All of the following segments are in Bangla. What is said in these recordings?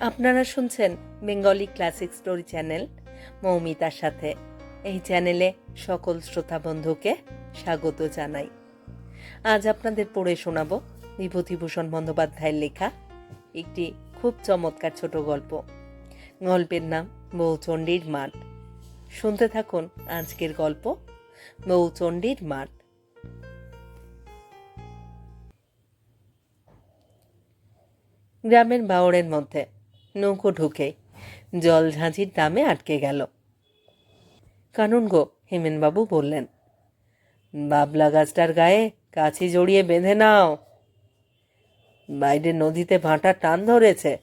আপনারা শুনছেন বেঙ্গলি ক্লাসিক স্টোরি চ্যানেল মৌমিতার সাথে। এই চ্যানেলে সকল শ্রোতা বন্ধুকে স্বাগত জানাই। আজ আপনাদের পড়ে শোনাব বিভূতিভূষণ বন্দ্যোপাধ্যায়ের লেখা একটি খুব চমৎকার ছোট গল্প। গল্পের নাম বৌচণ্ডীর মাঠ। শুনতে থাকুন আজকের গল্প বৌচণ্ডীর মাঠ গ্রামের বাওড়ের মধ্যে নৌকো ঢুকে জল ঝাঁঝির দামে আটকে গেল। কানুন গো, হেমেনবাবু বললেন, বাবলা গাছটার গায়ে কাছি জড়িয়ে বেঁধে নাও। বাইরে নদীতে ভাঁটা টান ধরেছে।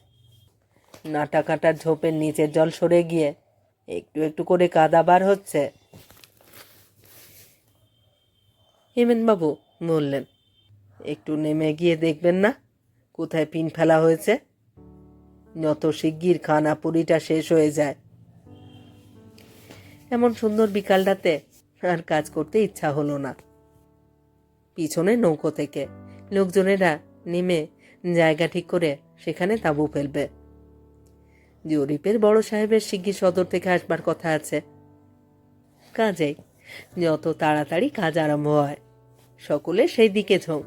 নাটা কাটার ঝোপের নিচের জল সরে গিয়ে একটু একটু করে কাদা বার হচ্ছে। হেমেনবাবু বললেন, একটু নেমে গিয়ে দেখবেন না, কোথায় পিন ফেলা হয়েছে? যত শিগগির খানা পুরিটা শেষ হয়ে যায়। এমন সুন্দর বিকালটাতে আর কাজ করতে ইচ্ছা হলো না। পিছনে নৌকো থেকে লোকজনেরা নেমে জায়গা ঠিক করে সেখানে তাঁবু ফেলবে। জরিপের বড় সাহেবের শিগগির সদর থেকে আসবার কথা আছে। কাজেই, যত তাড়াতাড়ি কাজ আরম্ভ হয় সকলে সেই দিকে ঝোঁক।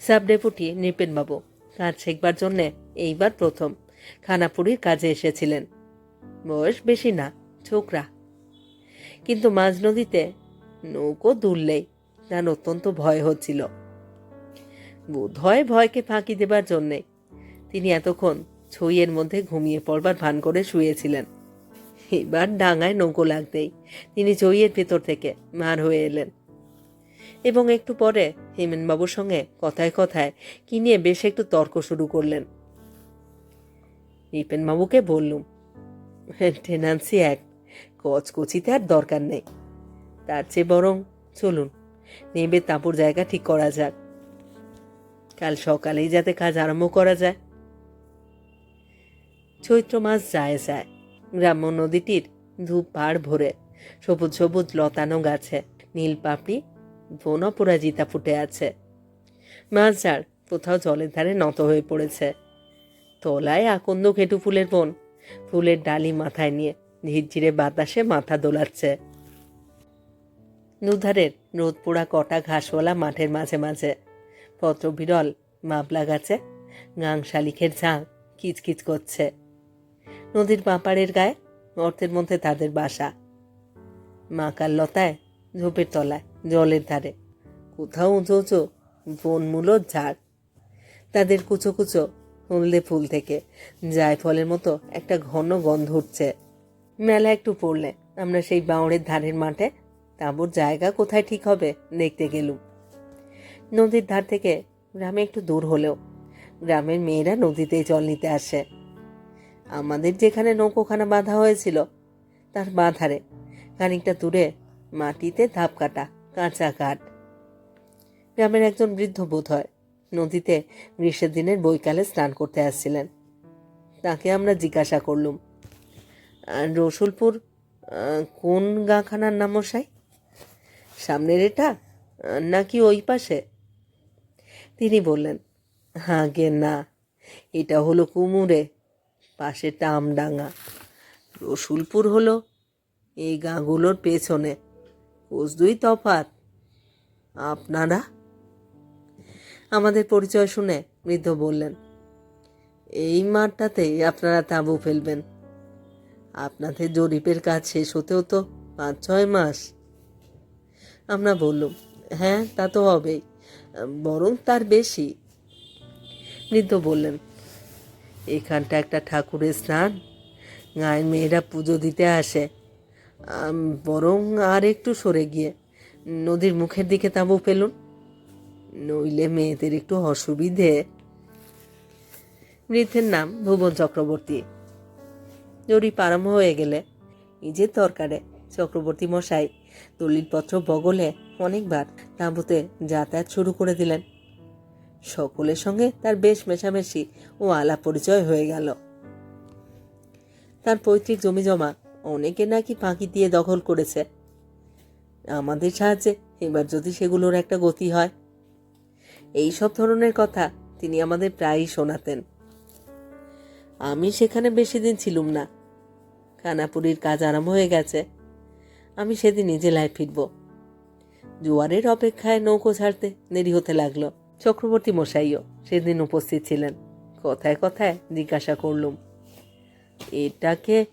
সাব ডেপুটি নৃপেনবাবু কাজ শিখবার জন্যে এইবার প্রথম। খানাপুরির কাজে এসেছিলেন। বয়স বেশি না, ছোকরা। কিন্তু মাঝ নদীতে নৌকো দুললেই তার অত্যন্ত ভয় হচ্ছিল। বোধ হয় ভয়কে ফাঁকি দেবার জন্যে তিনি এতক্ষণ ছইয়ের মধ্যে ঘুমিয়ে পড়বার ভান করে শুয়েছিলেন। এবার ডাঙায় নৌকো লাগতেই তিনি ছইয়ের ভেতর থেকে মার হয়ে এলেন। এবং একটু পরে হেমেনবাবুর সঙ্গে কথায় কথায় কি নিয়ে বেশ একটু তর্ক শুরু করলেন। রিপেনবাবুকে বললুম টেনান্সি এক, কচকচিতে আর দরকার নেই। তার চেয়ে বরং চলুন, নেবে তাঁপুর জায়গা ঠিক করা যাক। কাল সকালেই যাতে কাজ আরম্ভ করা যায়। চৈত্র মাস যায় যায়, গ্রাম্য নদীটির ধূপ পাড় ভরে সবুজ সবুজ লতানো গাছে নীল পাপড়ি বন অপরাজিতা ফুটে আছে। মাছ ঝাড় কোথাও জলের ধারে নত হয়ে পড়েছে। তলায় আকন্দ ঘেটু ফুলের বন, ফুলের ডালি মাথায় নিয়ে ঝিরঝিরে বাতাসে মাথা দোলাচ্ছে। দুধারের রোদ পোড়া কটা ঘাসওয়ালা মাঠের মাঝে মাঝে। পত্র বিরল মাপলা গাছে গাং শালিখের ঝাঁ কিচকিচ করছে। নদীর বাঁপাড়ের গায়ে গর্তের মধ্যে তাদের বাসা। মাকার লতায় ঝোপের তলায় জলের ধারে। কোথাও উঁচু উঁচু বনমূলর ঝাড়। তাদের কুচো কুচো হলদে ফুল থেকে, যায় ফলের মতো একটা ঘন গন্ধ উঠছে। মেলা একটু পড়লে আমরা সেই বাঁওড়ের ধারের মাঠে, তাঁবুর জায়গা কোথায় ঠিক হবে দেখতে গেলুম। নদীর ধার থেকে গ্রামে একটু দূর হলেও, গ্রামের মেয়েরা নদীতেই জল নিতে আসে। আমাদের যেখানে নৌকোখানা বাঁধা হয়েছিল, তার বাঁধারে খানিকটা দূরে মাটিতে ধাপ কাটা কাঁচা কাঠ গ্রামের একজন বৃদ্ধ বোধ হয় নদীতে গ্রীষ্মের দিনের বৈকালে স্নান করতে আসছিলেন। তাকে আমরা জিজ্ঞাসা করলুম রসুলপুর কোন গাঁখানার নাম মশাই? সামনের এটা নাকি ওই পাশে? তিনি বললেন, আগে না, এটা হলো কুমুরে, পাশেটা আমডাঙ্গা। রসুলপুর হলো এই গাঁগুলোর পেছনে দুই তফাত। আপনারা আমাদের পরিচয় শুনে বৃদ্ধ বললেন, এই মাঠটাতেই আপনারা তাঁবু ফেলবেন। আপনাদের জরিপের কাজ শেষ হতেও তো পাঁচ, ছয় মাস। আমরা বললুম হ্যাঁ তা তো হবেই, বরং তার বেশি। বৃদ্ধ বললেন, এখানটা একটা ঠাকুরের স্নান গায়ের মেয়েরা পুজো দিতে আসে। বরং আর একটু সরে গিয়ে নদীর মুখের দিকে তাঁবু ফেলুন। নইলে মেয়েদের একটু অসুবিধে। বৃদ্ধের নাম ভুবন চক্রবর্তী। জরিপ আরম্ভ হয়ে গেলে নিজের তরকারে চক্রবর্তী মশাই দলিলপত্র বগলে অনেকবার তাঁবুতে যাতায়াত শুরু করে দিলেন। সকলের সঙ্গে তার বেশ মেশামেশি ও আলাপ পরিচয় হয়ে গেল। তার পৈতৃক জমি জমা অনেকে নাকি ফাঁকি দিয়ে দখল করেছে। আমাদের সাহায্যে এবার যদি সেগুলোর একটা গতি হয়। এই সব ধরনের কথা তিনি আমাদের প্রায়ই শোনাতেন। আমি সেখানে বেশি দিন ছিলুম না। খানাপুরির কাজ আরম্ভ হয়ে গেছে। আমি সেদিনই জেলায় ফিরব। জোয়ারের অপেক্ষায় নৌকো ছাড়তে দেরি হতে লাগল। চক্রবর্তী মশাইও সেদিন উপস্থিত ছিলেন। কথায় কথায় জিজ্ঞাসা করলুম এটাকে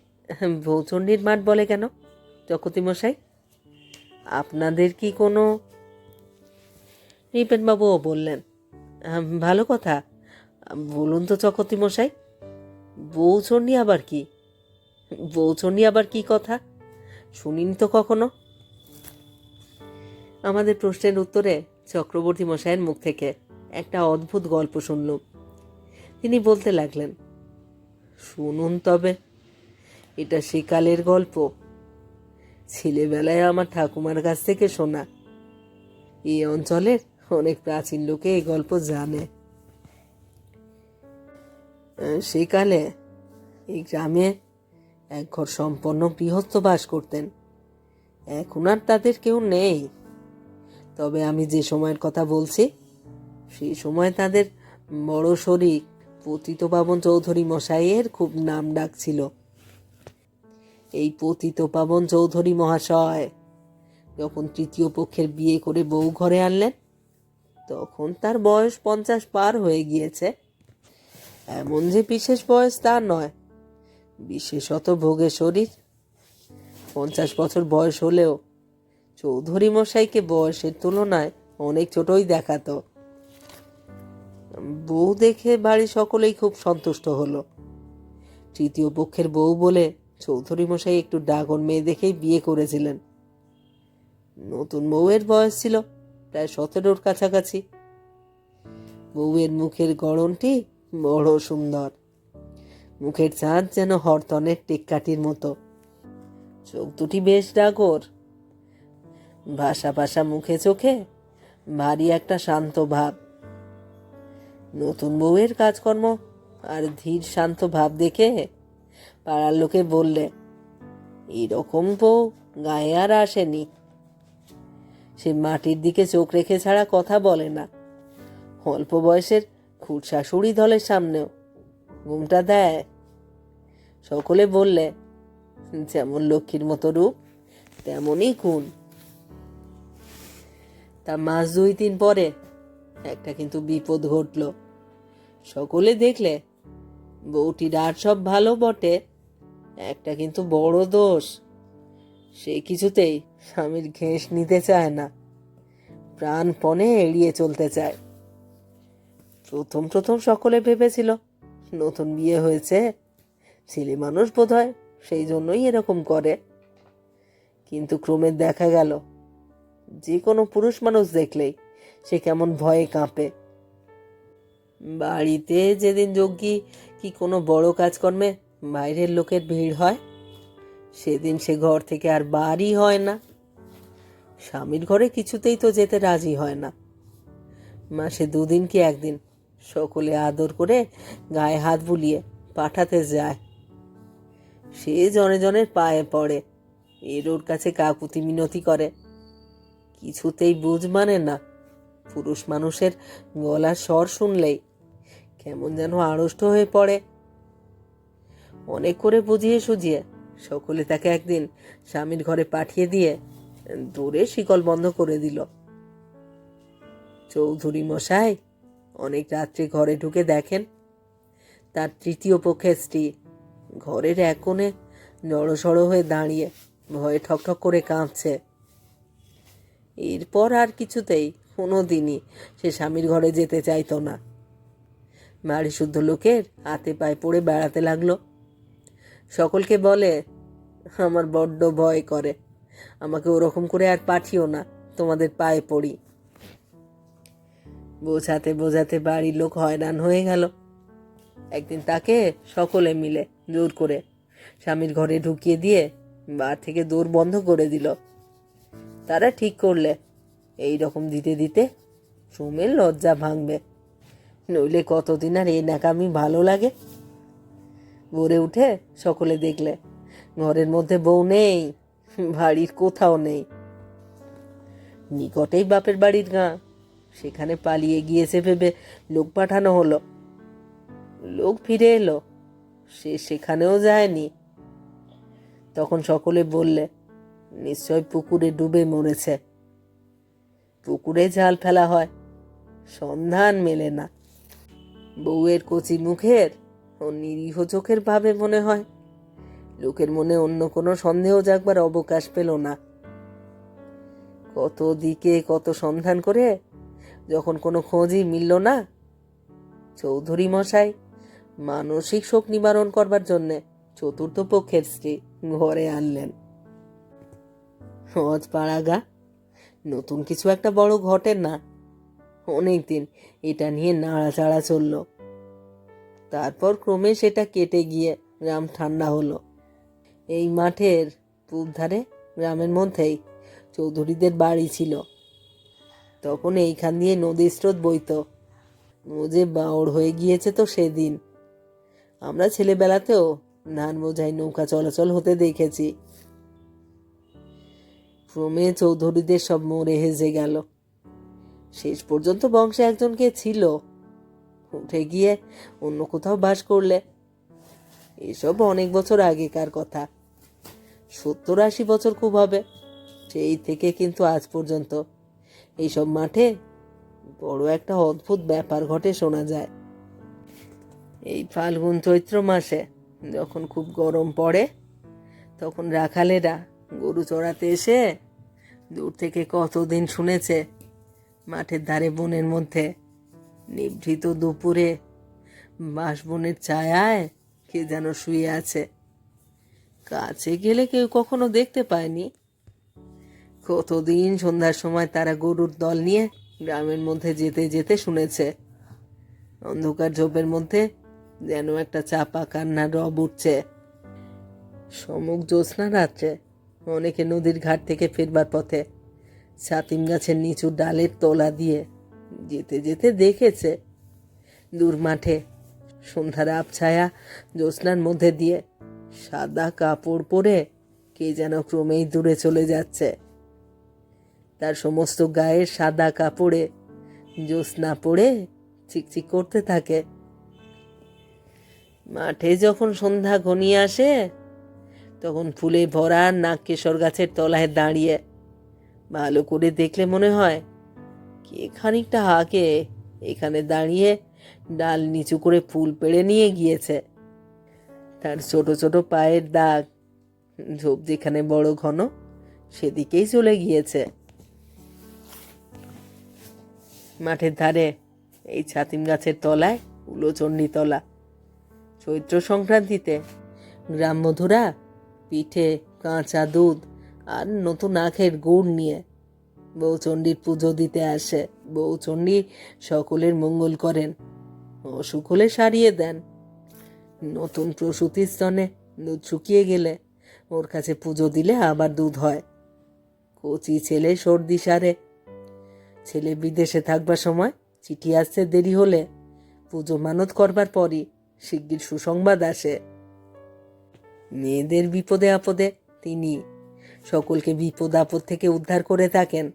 বৌচণ্ডীর মাঠ বলে কেন? চকতি মশাই আপনাদের কি কোনো নৃপেনবাবুও বললেন? আম, ভালো কথা। বলুন তো চকতি মশাই বৌচণ্ডী আবার কি? বৌচণ্ডী আবার কি কথা? শুনিন তো কখনো? আমাদের প্রশ্নের উত্তরে চক্রবর্তী মশাইয়ের মুখ থেকে একটা অদ্ভুত গল্প শুনলুম। তিনি বলতে লাগলেন শুনুন তবে। এটা সেকালের গল্প। ছেলেবেলায় আমার ঠাকুমার কাছ থেকে শোনা। এই অঞ্চলের অনেক প্রাচীন লোকে এই গল্প জানে। সেকালে এই গ্রামে এক ঘর সম্পন্ন গৃহস্থ বাস করতেন। এখন আর তাদের কেউ নেই। তবে আমি যে সময়ের কথা বলছি সেই সময় তাদের বড় শরিক পতিত পাবন চৌধুরী মশাইয়ের খুব নাম ডাক ছিল। এই পতিত পাবন চৌধুরী মহাশয়। যখন তৃতীয় পক্ষের বিয়ে করে বউ ঘরে আনলেন, তখন তার বয়স পঞ্চাশ পার হয়ে গিয়েছে। এমন যে বিশেষ বয়স তা নয়, বিশেষত ভোগে শরীর। পঞ্চাশ বছর বয়স হলেও চৌধুরী মশাইকে বয়সের তুলনায় অনেক ছোটই দেখাতো। বউ দেখে বাড়ি সকলেই খুব সন্তুষ্ট হলো। তৃতীয় পক্ষের বউ বলে চৌধুরী মশাই একটু ডাগর মেয়ে দেখেই বিয়ে করেছিলেন। নতুন বউয়ের বয়স ছিল, প্রায় সতেরোর কাছাকাছি। বউয়ের মুখের গড়নটি বড় সুন্দর। মুখের চাঁদ যেন হরতনের টেক্কাটির মতো। চোখ দুটি বেশ ডাগর। ভাষা ভাষা মুখে চোখে ভারী একটা শান্ত ভাব। নতুন বউয়ের কাজকর্ম আর ধীর শান্ত ভাব দেখে পাড়ার লোকে বললে, এরকম বউ গায়ে আর আসেনি। সে মাটির দিকে চোখ রেখে ছাড়া কথা বলে না। অল্প বয়সের খুট শাশুড়ি দলের সামনেও। ঘুমটা দেয়। সকলে বললে, যেমন লক্ষ্মীর মতো রূপ, তেমনই গুণ। তা মাস দুই তিন পরে একটা কিন্তু বিপদ ঘটল। সকলে দেখলে বউটির আর সব ভালো বটে। একটা কিন্তু বড় দোষ। সে কিছুতেই স্বামীর ঘেঁষ নিতে চায় না। প্রাণপণে এড়িয়ে চলতে চায়। প্রথম প্রথম সকলে ভেবেছিল, নতুন বিয়ে হয়েছে, ছেলে মানুষ বোধ হয় সেই জন্যই এরকম করে। কিন্তু ক্রমে দেখা গেল, যে কোনো পুরুষ মানুষ দেখলেই সে কেমন ভয়ে কাঁপে। বাড়িতে যেদিন যজ্ঞী কি কোনো বড় কাজকর্মে বাইরের লোকের ভিড় হয়, সেদিন সে ঘর থেকে আর বাড়ি হয় না। স্বামীর ঘরে কিছুতেই তো যেতে রাজি হয় না। মাসে দুদিন কি একদিন সকলে আদর করে গায়ে হাত বুলিয়ে পাঠাতে যায়। সে জনে জনের পায়ে পড়ে এর ওর কাছে কাকুতি মিনতি করে। কিছুতেই বুঝ মানে না, পুরুষ মানুষের গলার স্বর শুনলেই কেমন যেন আড়ষ্ট হয়ে পড়ে। অনেক করে বুঝিয়ে সুঝিয়ে সকলে তাকে একদিন স্বামীর ঘরে পাঠিয়ে দিয়ে দূরে শিকল বন্ধ করে দিল। চৌধুরী মশাই অনেক রাত্রে ঘরে ঢুকে দেখেন। তার তৃতীয় পক্ষের স্ত্রী ঘরের এক কোণে জড়সড় হয়ে দাঁড়িয়ে ভয়ে ঠকঠক করে কাঁদছে। এরপর আর কিছুতেই কোনো দিনই সে স্বামীর ঘরে যেতে চাইতো না। বাড়ি শুদ্ধ লোকের হাতে পায়ে পড়ে বেড়াতে লাগল। সকলকে বলে, আমার বড্ড ভয় করে। আমাকে ওরকম করে আর পাঠিও না। তোমাদের পায়ে পড়ি। বোঝাতে বোঝাতে বাড়ির লোক হয়রান হয়ে গেল। একদিন তাকে সকলে মিলে জোর করে স্বামীর ঘরে ঢুকিয়ে দিয়ে বার থেকে দৌড় বন্ধ করে দিল। তারা ঠিক করলে। এই রকম দিতে দিতে সুমের লজ্জা ভাঙবে। নইলে কতদিন আর এই নাকামি ভালো লাগে? ভোরে উঠে সকলে দেখলে, ঘরের মধ্যে বউ নেই, বাড়ির কোথাও নেই। নিকটেই বাপের বাড়ির গাঁ, সেখানে পালিয়ে গিয়েছে ভেবে লোক পাঠানো হলো। লোক ফিরে এলো, সে সেখানেও যায়নি। তখন সকলে বললে, নিশ্চয় পুকুরে ডুবে মরেছে। পুকুরে জাল ফেলা হয়, সন্ধান মেলে না। বউয়ের কচি মুখের ও নিরীহ চোখের ভাবে মনে হয়। লোকের মনে অন্য কোনো সন্দেহ জাগবার অবকাশ পেল না। কত দিকে কত সন্ধান করে যখন কোনো খোঁজই মিলল না। চৌধুরী মশাই, মানসিক শোক নিবারণ করবার জন্যে চতুর্থ পক্ষের স্ত্রী ঘরে আনলেন। হজ পাড়াগা নতুন কিছু একটা বড় ঘটে না। অনেকদিন এটা নিয়ে নাড়াচাড়া চলল। তারপর ক্রমে সেটা কেটে গিয়ে গ্রাম ঠান্ডা হলো। এই মাঠের পূব ধারে গ্রামের মধ্যেই চৌধুরীদের বাড়ি ছিল। তখন এইখান দিয়ে নদীর স্রোত বইত। নদে বাওড় হয়ে গিয়েছে তো সেদিন। আমরা ছেলেবেলাতেও ধান বোঝাই নৌকা চলাচল হতে দেখেছি। ক্রমে চৌধুরীদের সব মরে হেজে গেল। শেষ পর্যন্ত বংশে একজনকে ছিল। উঠে গিয়ে অন্য কোথাও বাস করলে। এসব অনেক বছর আগেকার কথা। সত্তর আশি বছর খুব হবে, সেই থেকে কিন্তু আজ পর্যন্ত। এইসব মাঠে বড় একটা অদ্ভুত ব্যাপার ঘটে শোনা যায়। এই ফাল্গুন চৈত্র মাসে যখন খুব গরম পড়ে, তখন রাখালেরা গরু চড়াতে এসে দূর থেকে কতদিন শুনেছে, মাঠের ধারে বনের মধ্যে নিভৃত দুপুরে বাঁশবনের ছায়ায় কে যেন শুয়ে আছে। কাছে গেলে কেউ কখনো দেখতে পায়নি। কতদিন সন্ধ্যার সময় তারা গরুর দল নিয়ে গ্রামের মধ্যে যেতে যেতে শুনেছে। অন্ধকার ঝোপের মধ্যে যেন একটা চাপা কান্নার রব উঠছে। সমুখ জ্যোৎস্না রাত্রে অনেকে নদীর ঘাট থেকে ফিরবার পথে ছাতিম গাছের নিচু ডালের তোলা দিয়ে যেতে যেতে দেখেছে। দূর মাঠে সন্ধ্যার আবছায়া জ্যোৎস্নার মধ্যে দিয়ে সাদা কাপড় পরে কে যেন ক্রমেই দূরে চলে যাচ্ছে। তার সমস্ত গায়ের সাদা কাপড়ে জ্যোৎস্না পড়ে চিকচিক করতে থাকে। মাঠে যখন সন্ধ্যা ঘনিয়ে আসে, তখন ফুলে ভরা নাগকেশর গাছের তলায় দাঁড়িয়ে ভালো করে দেখলে মনে হয় খানিকটা আগে এখানে দাঁড়িয়ে ডাল নিচু করে ফুল পেড়ে নিয়ে গিয়েছে। তার ছোট ছোট পায়ের দাগ, ঝোপ যেখানে বড় ঘন, সেদিকেই চলে গিয়েছে। মাঠের ধারে, এই ছাতিম গাছের তলায় উলোচণ্ডী তলা। চৈত্র সংক্রান্তিতে গ্রামবধূরা পিঠে, কাঁচা দুধ, আর নতুন আখের গুড় নিয়ে। বউচণ্ডীর পুজো দিতে আসে। বউচণ্ডী সকলের মঙ্গল করেন। অসুখ হলে সারিয়ে দেন। নতুন প্রসূতির স্তনে দুধ শুকিয়ে গেলে ওর কাছে পুজো দিলে আবার দুধ হয়। কচি ছেলে সর্দি সারে। ছেলে বিদেশে থাকবার সময় চিঠি আসতে দেরি হলে পুজো মানত করবার পরই শিগগির সুসংবাদ আসে। মেয়েদের বিপদে আপদে তিনি সকলকে বিপদ আপদ থেকে উদ্ধার করে থাকেন।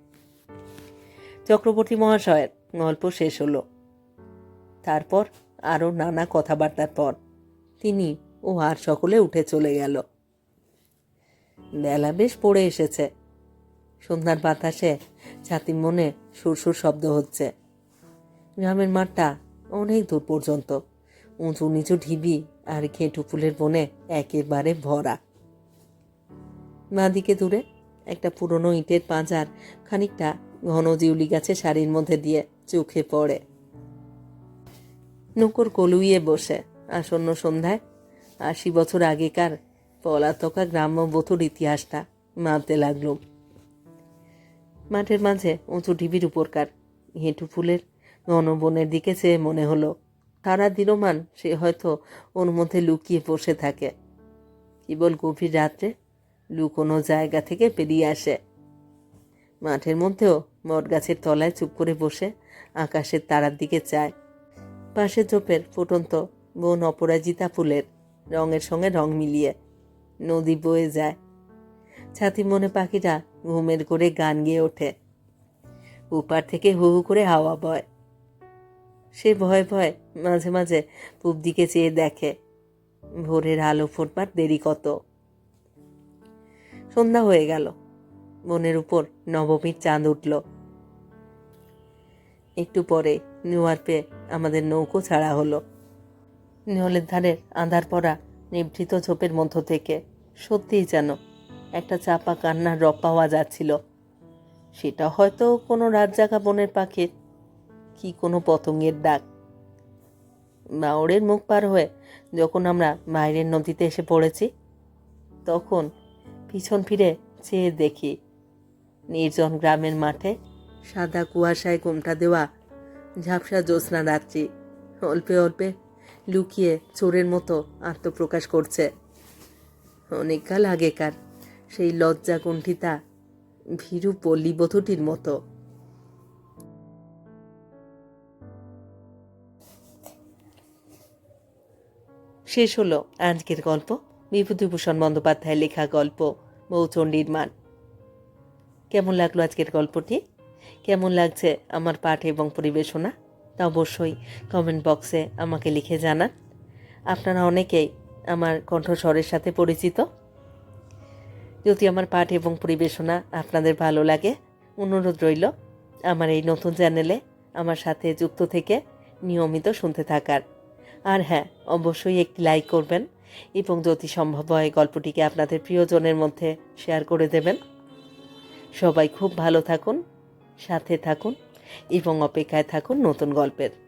চক্রবর্তী মহাশয়ের গল্প শেষ হলো। তারপর আরও নানা কথাবার্তার পর তিনি ও আর সকলে উঠে চলে গেল। বেলা বেশ পড়ে এসেছে। সন্ধ্যার বাতাসে ছাতির মনে সুরসুর শব্দ হচ্ছে। গ্রামের মাঠটা অনেক দূর পর্যন্ত। উঁচু নিচু ঢিবি আর ঘেঁটু ফুলের বনে একেবারে ভরা। বাঁদিকে দূরে একটা পুরনো ইটের পাঁজার খানিকটা ঘন জিউলি গাছে শাড়ির মধ্যে দিয়ে চোখে পড়ে। নৌকর কলুইয়ে বসে আসন্ন সন্ধ্যায়। আশি বছর আগেকার পলাতকা গ্রাম্য বধুর ইতিহাসটা মানতে লাগল। মাঠের মাঝে উঁচু ঢিবির উপরকার হেঁটু ফুলের ঘন বনের দিকে চেয়ে মনে হলো সারা দিনমান, সে হয়তো ওর মধ্যে লুকিয়ে বসে থাকে। কেবল গভীর রাত্রে লুকোনো জায়গা থেকে বেরিয়ে আসে। মাঠের মধ্যেও মট গাছের তলায় চুপ করে বসে আকাশের তারার দিকে চায়। পাশে চোপের ফুটন্ত বন অপরাজিতা ফুলের রঙের সঙ্গে রং মিলিয়ে নদী বয়ে যায়। ছাতি মনে পাখিরা ঘুমের করে গান গেয়ে ওঠে। উপার থেকে হু হু করে হাওয়া বয়। সে ভয়ে ভয়ে মাঝে মাঝে পূব দিকে চেয়ে দেখে, ভোরের আলো ফুটবার দেরি কত। সন্ধ্যা হয়ে গেল। বনের উপর নবমীর চাঁদ উঠল। একটু পরে নিউয়ার পেয়ে আমাদের নৌকো ছাড়া হলো। নিহলের ধারের আঁধার পড়া নিভৃত ঝোপের মধ্য থেকে সত্যিই যেন একটা চাপা কান্নার রব পাওয়া যাচ্ছিল। সেটা হয়তো কোনো রাত জাগা বনের পাখির, কি কোনো পতঙ্গের ডাক। বাউরের মুখ পার হয়ে যখন আমরা বাইরের নদীতে এসে পড়েছি, তখন পিছন ফিরে চেয়ে দেখি নির্জন গ্রামের মাঠে সাদা কুয়াশায় ঘুমটা দেওয়া, ঝাপসা জ্যোৎস্না রাত্রি অল্পে অল্পে লুকিয়ে চোরের মতো আত্মপ্রকাশ করছে। অনেককাল আগেকার সেই লজ্জা কুণ্ঠিতা ভীরু পল্লীবধূটির মতো। শেষ হলো আজকের গল্প। বিভূতিভূষণ বন্দ্যোপাধ্যায়ের লেখা গল্প বৌচণ্ডীর মান কেমন লাগল আজকের গল্পটি? কেমন লাগছে আমার পাঠ এবং পরিবেশনা? তা অবশ্যই কমেন্ট বক্সে আমাকে লিখে জানান। আপনারা অনেকেই আমার কণ্ঠস্বরের সাথে পরিচিত। যদি আমার পাঠ এবং পরিবেশনা আপনাদের ভালো লাগে, অনুরোধ রইল আমার এই নতুন চ্যানেলে আমার সাথে যুক্ত থেকে নিয়মিত শুনতে থাকার। আর হ্যাঁ অবশ্যই একটি লাইক করবেন এবং যদি সম্ভব হয় গল্পটিকে আপনাদের প্রিয়জনের মধ্যে শেয়ার করে দেবেন। সবাই খুব ভালো থাকুন সাথে থাকুন এবং অপেক্ষায় থাকুন নতুন গল্পের।